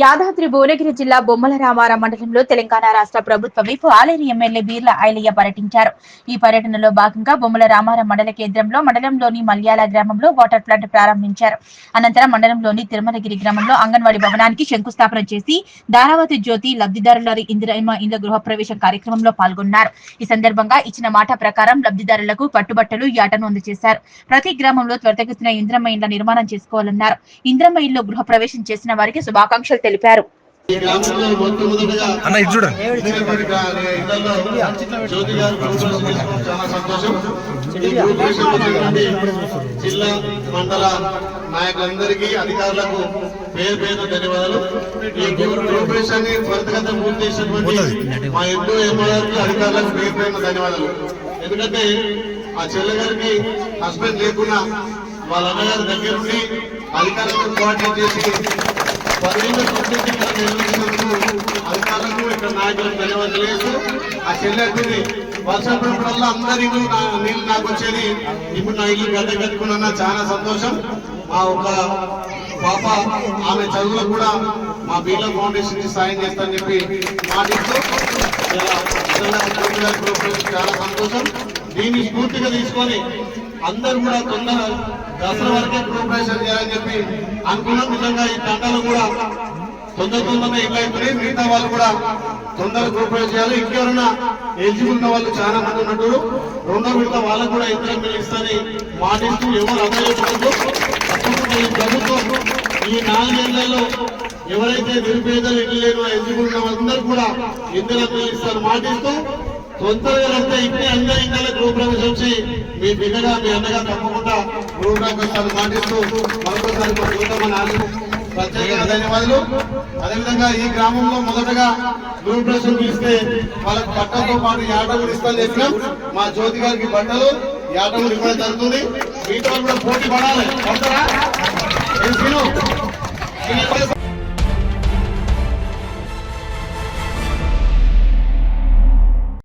యాదాద్రి భువనగిరి జిల్లా బొమ్మల రామారావు మండలంలో తెలంగాణ రాష్ట్ర ప్రభుత్వ వైపు ఆలేరు ఎమ్మెల్యే బీర్ల ఐలయ్య పర్యటించారు. ఈ పర్యటనలో భాగంగా బొమ్మల రామారావు మండల కేంద్రంలో మండలంలోని మల్యాల గ్రామంలో వాటర్ ప్లాంట్ ప్రారంభించారు. అనంతరం మండలంలోని తిరుమలగిరి గ్రామంలో అంగన్వాడీ భవనానికి శంకుస్థాపన చేసి దారావతి జ్యోతి లబ్ధిదారుల ఇందిరమ్మ ఇండ్ల గృహప్రవేశం కార్యక్రమంలో పాల్గొన్నారు. ఈ సందర్భంగా ఇచ్చిన మాట ప్రకారం లబ్ధిదారులకు పట్టుబట్టలు యాటను అందజేశారు ప్రతి గ్రామంలో త్వరితగతిన ఇంద్రమ్మ ఇండ్ల నిర్మాణం చేసుకోవాలన్నారు. ఇంద్రమ్మ ఇల్లు గృహప్రవేశం చేసిన వారికి శుభాకాంక్షలు తెలిపారు. ఈ గ్రామంలో మొట్టమొదటిగా అన్న ఇది చూడండి. జిల్లా మండల నాయకులందరికీ అధికారులకు పేరు పేరు ధన్యవాదాలు. ఈ గృహప్రవేశాన్ని త్వరితగతిన పూర్తి చేసినటువంటి మా ఎంతో ఎంఆర్కి అధికారులకు పేరు పేరు ధన్యవాదాలు. ఎందుకంటే ఆ చెల్లెగారికి హస్బెండ్ లేకున్నా వాళ్ళ అన్నగారి దగ్గర నుండి అధికారులకు కోఆర్డినేట్ చేసి పదిహేను సంవత్సరాల ఇక్కడ అధికారులకు ఇక్కడ నాయకులకు ధన్యవాదాలు ఆ చెల్లెత్తిని వర్షం పడినప్పుడల్లా అందరి ఇల్లు నా నీళ్ళు నాకు వచ్చేది. ఇప్పుడు నా ఇల్లు గడ్డ కట్టుకున్నా చాలా సంతోషం. మా ఒక పాప ఆమె చదువులకు కూడా మా బీర్ల ఫౌండేషన్కి సాయం చేస్తానని చెప్పి మాటిస్తూ చాలా సంతోషం. దీన్ని స్ఫూర్తిగా తీసుకొని అందరూ కూడా తొందర దసరా వరకే ప్రోగ్రెషన్ చేయాలని చెప్పి అనుకున్న. విధంగా ఈ తండలు కూడా తొందర తొందరగా ఇల్లు మిగతా వాళ్ళు కూడా తొందర ప్రోగ్రెస్ చేయాలి. ఇంకెవరైనా ఎలిజిబుల్ ఉన్న వాళ్ళు చాలా మంది ఉన్నట్టు రెండో విడత వాళ్ళకు కూడా ఇద్దరు పిలుస్తారని మాటిస్తూ ఎవరు అమలు ఈ ప్రభుత్వం ఈ నాలుగేళ్ళలో ఎవరైతే నిరుపేదలు ఇల్లు లేని ఎలిజిబుల్ ఉన్న వాళ్ళందరూ కూడా ఇద్దరు పిలుస్తారు మాటిస్తూ తొందరగా వస్తే ఇప్పుడే అందరి ఇళ్ళ గృహప్రవేశం వచ్చి మీ బిడ్డగా మీ అన్నగా తప్పకుండా గృహప్రవేశాలు పాటిస్తూ మరొకసారి ప్రత్యేకంగా ధన్యవాదాలు. అదేవిధంగా ఈ గ్రామంలో మొదటగా గృహప్రవేశం పిలిస్తే వాళ్ళకి బట్టలతో పాటు యాట కూడా ఇస్తాను చెప్పినాం. మా జ్యోతి గారికి బట్టలు యాట కూడా ఇవ్వడం జరుగుతుంది. మీతో కూడా పోటీ పడాలి. పడతారా